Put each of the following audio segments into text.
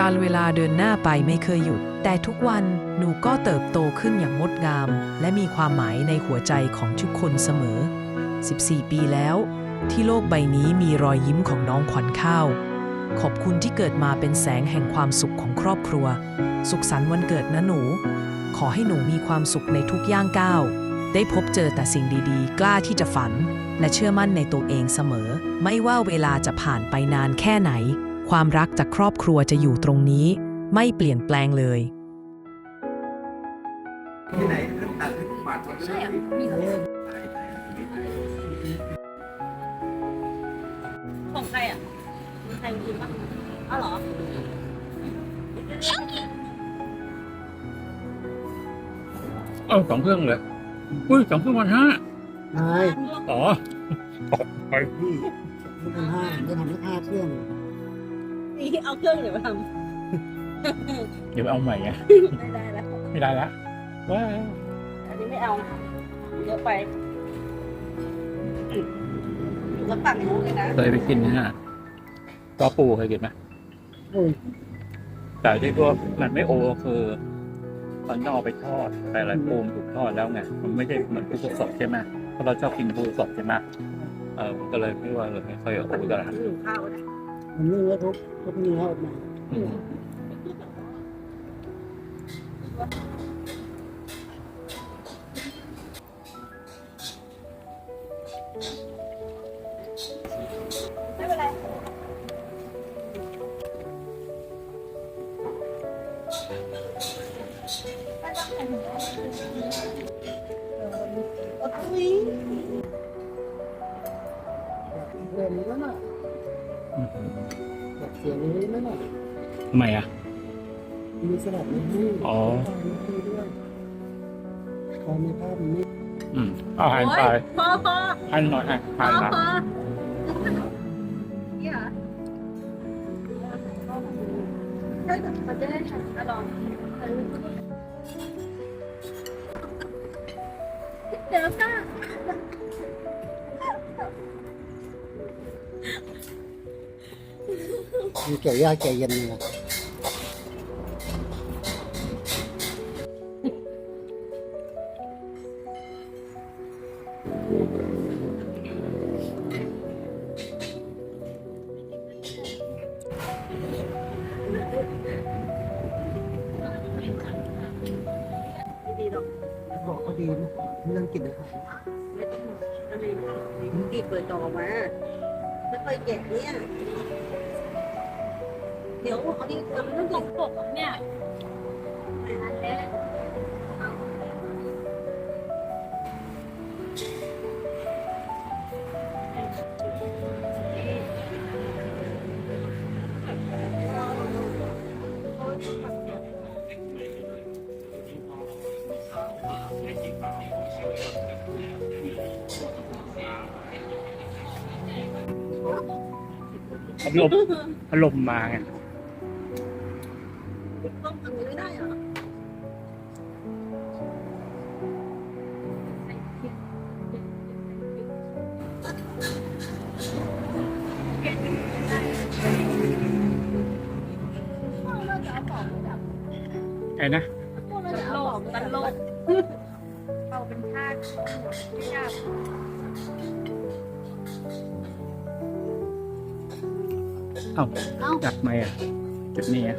การเวลาเดินหน้าไปไม่เคยหยุด แต่ทุกวันหนูก็เติบโตขึ้นอย่างงดงาม และมีความหมายในหัวใจของทุกคนเสมอ 14 ปีแล้ว ที่โลกใบนี้มีรอยยิ้มของน้องขวัญข้าว ขอบคุณที่เกิดมาเป็นแสงแห่งความสุขของครอบครัว สุขสันต์วันเกิดนะหนู ขอให้หนูมีความสุขในทุกย่างก้าว ได้พบเจอแต่สิ่งดีๆ กล้าที่จะฝัน และเชื่อมั่นในตัวเองเสมอ ไม่ว่าเวลาจะผ่านไปนานแค่ไหน ความรักจากครอบครัวจะอยู่ตรงนี้ ไม่เปลี่ยนแปลงเลยที่ไหนขึ้นตัดขึ้นมาตรงใช่นี้อะมีของใครอะมีใครมีบ้างอ้าวเหรอเออสองเครื่องเลยอุ้ยสองเครื่องวันห้านายอ๋อไปพี่ไม่ทำห้าจะทำให้ห้าเครื่องนี่ เอาเครื่องเดี๋ยวมาทเดี๋ยวเอาใหม่ไงำได้ได้แล้วไม่ได้ละว้าอันนี้ไม่เอาเยอะไปแล้วปั่นในห้องเลยนะเคยไปกินนะฮะตอปูเคยกินไหมโอ้ยแต่ที่ตัวมันไม่โอคือตอนนอกไปทอดแต่อะไรปูมนถูกทอดแล้วไงมันไม่ใช่เหมือนปูสดใช่ไหมเพราะเราชอบกินปูสดใช่ไหมเออมันก็เลยไม่ว่าเลยไม่ค่อยโอเท่าไหร่ หิวข้าวนะมันนึ่งแล้วทุบทุบเนื้อออ กมาอืมไม่เป็นไรไม่ต้องแต่งโอ้ยเล่นแล้วน่ะอืมอยากเสียงนี้แล้วน่ะทำไมอะ มีสลับในให้อ๋อ มีให้ด้วยตอนในภาพมันไม่อืมเอาหันไปพอพอหันหน่อยอะพหัอนมาพอเนี่ยมันจะได้ทำอร่อยเดี๋ยวค่ มีแก่ยากแก่เย็นเลยนะดีหรอกบอกเขาดีนะไม่ต้องกินนะครับไม่ต้องอะไรดีเปิดดอมาไม่เคยแกะเนี่ย เดี๋ยวเอาดิมันต้องตกปกเนี่ยอันนี้พัดลมพัดลมมาไง ต้องทำไม่ได้เหรอไอ้นะตลกตลกเราเป็นทาสไม่ยากเอ้าจัดไหมอะจุดนี้อะ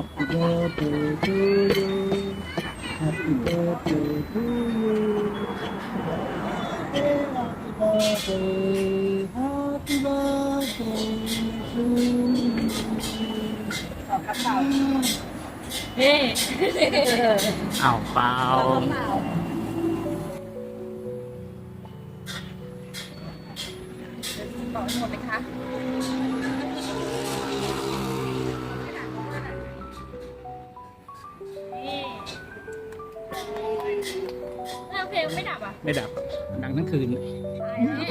Happy birthday to you Happy birthday to you Happy birthday Happy birthday to you ขอกระเป๋าเฮ้อ้าวเปล่า ขอกระเป๋า ดับอะไม่ดับดังทั้งคืน ตายแล้ว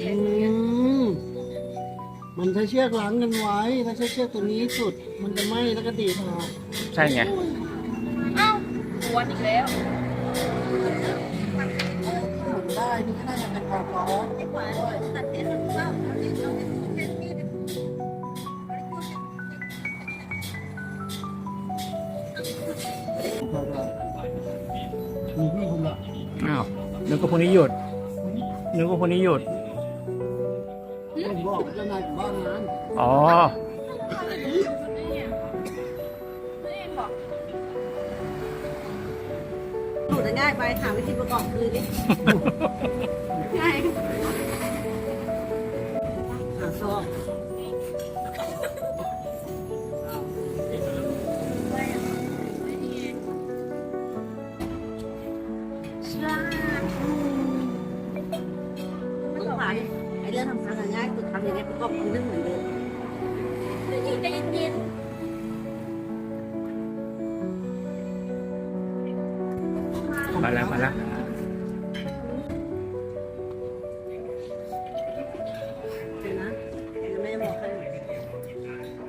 อืมมันใช้เชือกล้างกันไว้ ถ้าใช้เชือกตัวนี้สุด มันจะไหม้แล้วก็ดีดออกใช่ไง เอ้าปวดอีกแล้วหมุนได้นี่ก็น่าจะเป็นความร้อนไอ้ขวา วนึกว่าพวกนี้หยุดนึกว่าพวกนี้หยุดผมบอกเจ้านายอยู่บ้านนั้นอ๋อดูจะง่ายไปหาวิธีประกอบคืนดิง่ายหาซอก ง่ายคือทำยังไงประกอบคืนเหมือนเดิมใจเย็นมาแล้วมาแล้วเดี๋ยวนะยังไม่ได้บอกใคร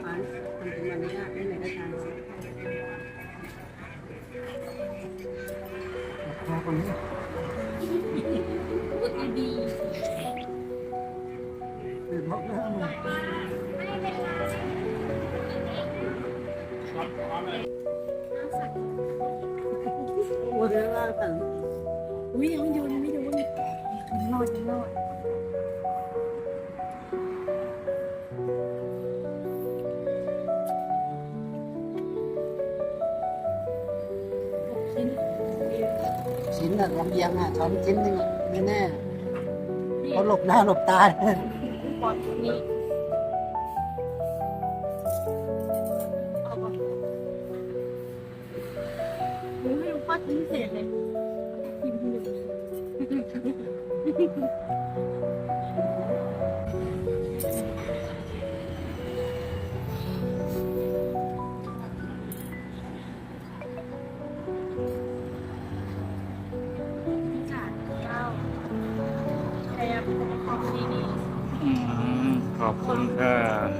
ผ่านทำถึงวันนี้ได้ไหนก็ทำพอคนนี้ เลยว่าแต่ๆอุ้ยยังไม่โยนยังไม่โยนยังรอดยังรอดชิ้นอะลำเอียงอะช้อนชิ้นหนึงอะไม่แน่เขาหลบหน้าหลบตาปอดนี้เอา ขอบคุณค่ะ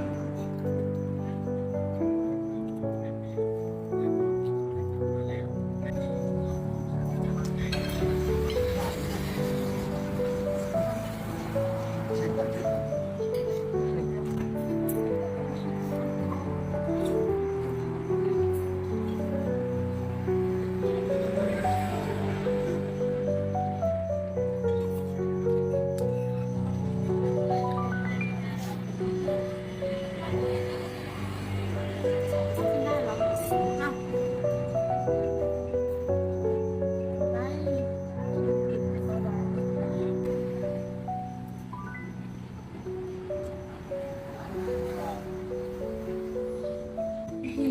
เฮ้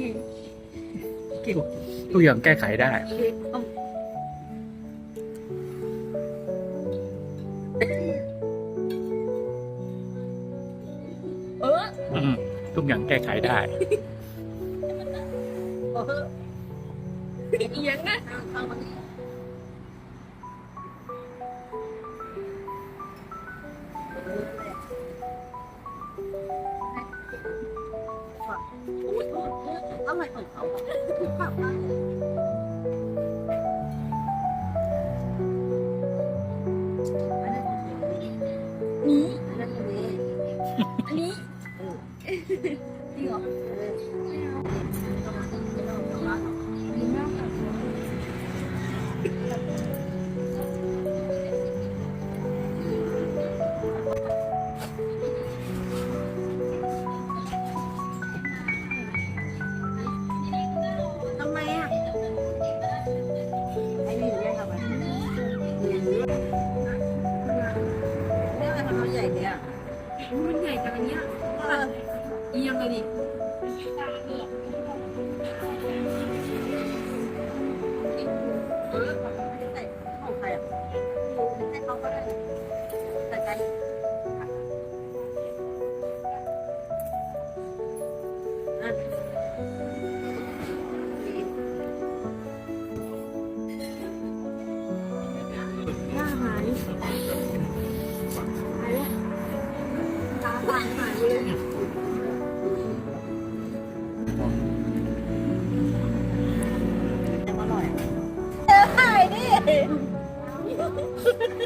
ยทุกอย่างแก้ไขได้เอออืมทุกอย่างแก้ไขได้ เอียงนะ 있냐 이거야? 모르냐 이거냐? 이 양반이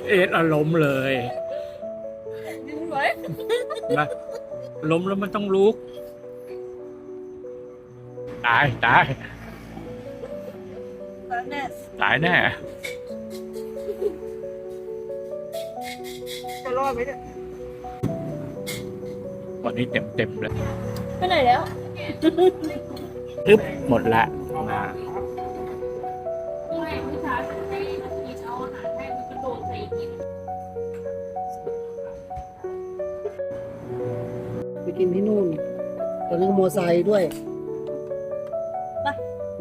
เอ็ดอารมณ์เลยดึงไว้นะล้มแล้วมันต้องลุก ตาย ตายแล้วเนี่ยตายแน่จะรอดไหมเนี่ยวันนี้เต็มเต็มๆเลยไปไหนแล้ว อึ๊บหมดละมายังไงผู้ชายให้นาทีเอา โดดใส่กิน ไปกินที่นู่น ตอนนี้ก็มอไซค์ด้วย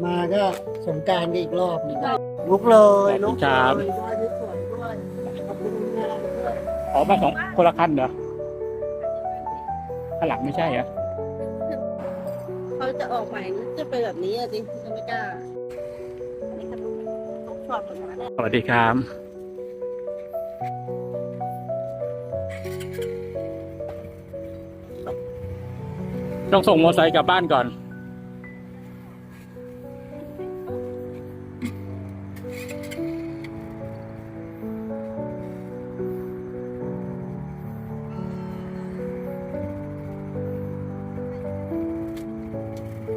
มาก็สงกรารอีกรอบหนึงลุกเลยลุกเลยไหว้สวยๆด้วยขอบคุณงานด้วยออกมาสองคนละคันเหรอข้างหลังไม่ใช่เหรอเขาจะออกใหม่จะเป็นแบบนี้อะจริงจะไม่กล้าอันนี้ขนมต้องชอบแบบนั้น สวัสดีครับ ต้องส่งมอเตอร์ไซค์กลับบ้านก่อน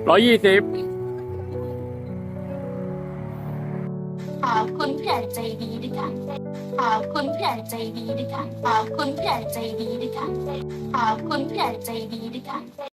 ร้อยยี่สิบ ขอบคุณผู้ใหญ่ใจดีด้วยค่ะ ขอบคุณผู้ใหญ่ใจดีด้วยค่ะ ขอบคุณผู้ใหญ่ใจดีด้วยค่ะ ขอบคุณผู้ใหญ่ใจดีด้วยค่ะ